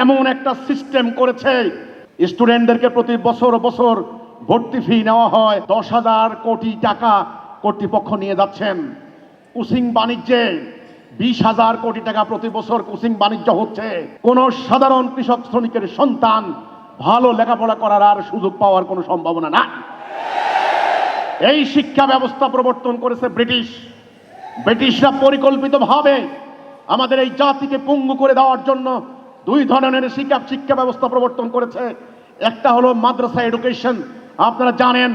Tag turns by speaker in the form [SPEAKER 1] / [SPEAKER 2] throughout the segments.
[SPEAKER 1] এমন একটা সিস্টেম করেছে। স্টুডেন্টদেরকে প্রতি বছর বছর ভর্তি ফি নেওয়া হয়। দশ হাজার কোটি টাকা কর্তৃপক্ষ নিয়ে যাচ্ছেন। কুসিং বাণিজ্যে বিশ হাজার কোটি টাকা প্রতি বছর কুসিং বাণিজ্য হচ্ছে। কোন সাধারণ কৃষক শ্রমিকের সন্তান ভালো লেখাপড়া করার আর সুযোগ পাওয়ার কোনো সম্ভাবনা না এই শিক্ষা ব্যবস্থা প্রবর্তন করেছে ব্রিটিশ। ব্রিটিশরা পরিকল্পিতভাবে আমাদের এই জাতিকে পঙ্গু করে দেওয়ার জন্য দুই ধরনের শিক্ষা শিক্ষা ব্যবস্থা প্রবর্তন করেছে। একটা হলো মাদ্রাসা এডুকেশন। আপনারা জানেন,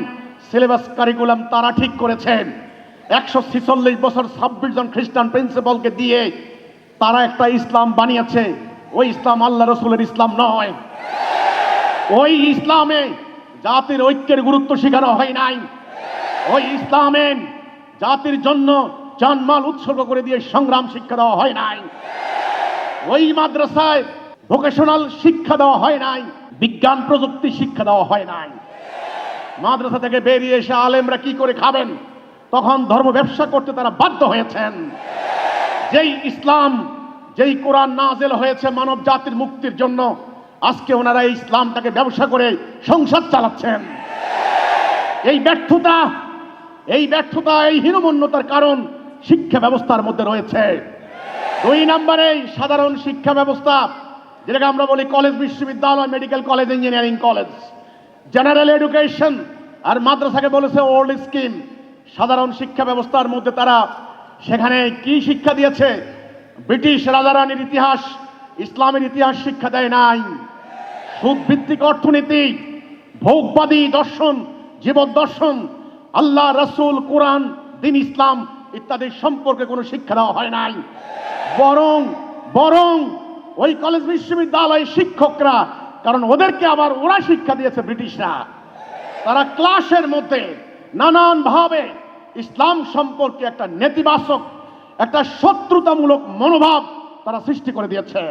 [SPEAKER 1] সিলেবাস কারিকুলাম তারা ঠিক করেছেন একশো ছিচল্লিশ বছর ছাব্বিশ জন খ্রিস্টান প্রিন্সিপালকে দিয়ে তারা একটা ইসলাম বানিয়েছে। ওই ইসলাম আল্লাহ রসুলের ইসলাম নয়। ওই ইসলামে জাতির ঐক্যের গুরুত্ব শেখানো হয় নাই। ওই ইসলামে জাতির জন্য জানমাল উৎসর্গ করে দিয়ে সংগ্রাম শিক্ষা দেওয়া হয় নাই। ওই মাদ্রাসায় ভোকেশনাল শিক্ষা দেওয়া হয় নাই, বিজ্ঞান প্রযুক্তি শিক্ষা দেওয়া হয় নাই। মাদ্রাসা থেকে বেরিয়ে এসে আলেমরা কি করে খাবেন? তখন ধর্ম ব্যবসা করতে তারা বাধ্য হয়েছেন। যেই ইসলাম, যেই কোরআন নাজেল হয়েছে মানব জাতির মুক্তির জন্য, আজকে ওনারা এই ইসলামটাকে ব্যবসা করে সংসার চালাচ্ছেন। এই ব্যর্থতা এই ব্যর্থতা, এই হীনমন্যতার কারণ শিক্ষা ব্যবস্থার মধ্যে রয়েছে। দুই নম্বরে সাধারণ শিক্ষা ব্যবস্থা যেটাকে আমরা বলি কলেজ বিশ্ববিদ্যালয় medical college engineering college general education আর মাদ্রাসাকে বলেছে ওল্ড স্কিম সাধারণ শিক্ষা ব্যবস্থার মধ্যে তারা সেখানে কি শিক্ষা দিয়েছে? ব্রিটিশ রাজারানীর ইতিহাস, ইসলামের ইতিহাস শিক্ষা দেয় নাই। সুদ ভিত্তিক অর্থনীতি, ভোগবাদী দর্শন জীবন দর্শন আল্লাহ, রসুল, কোরআন, দিন ইসলাম ইত্যাদি সম্পর্কে কোনো শিক্ষা দেওয়া হয় নাই। বরং বরং ওই কলেজ বিশ্ববিদ্যালয়ের শিক্ষকরা, কারণ ওদেরকে আবার ওরা শিক্ষা দিয়েছে ব্রিটিশরা। তারা ক্লাসের মধ্যে নানানভাবে ইসলাম সম্পর্কে একটা নেতিবাচক, একটা শত্রুতামূলক মনোভাব তারা সৃষ্টি করে দিয়েছে।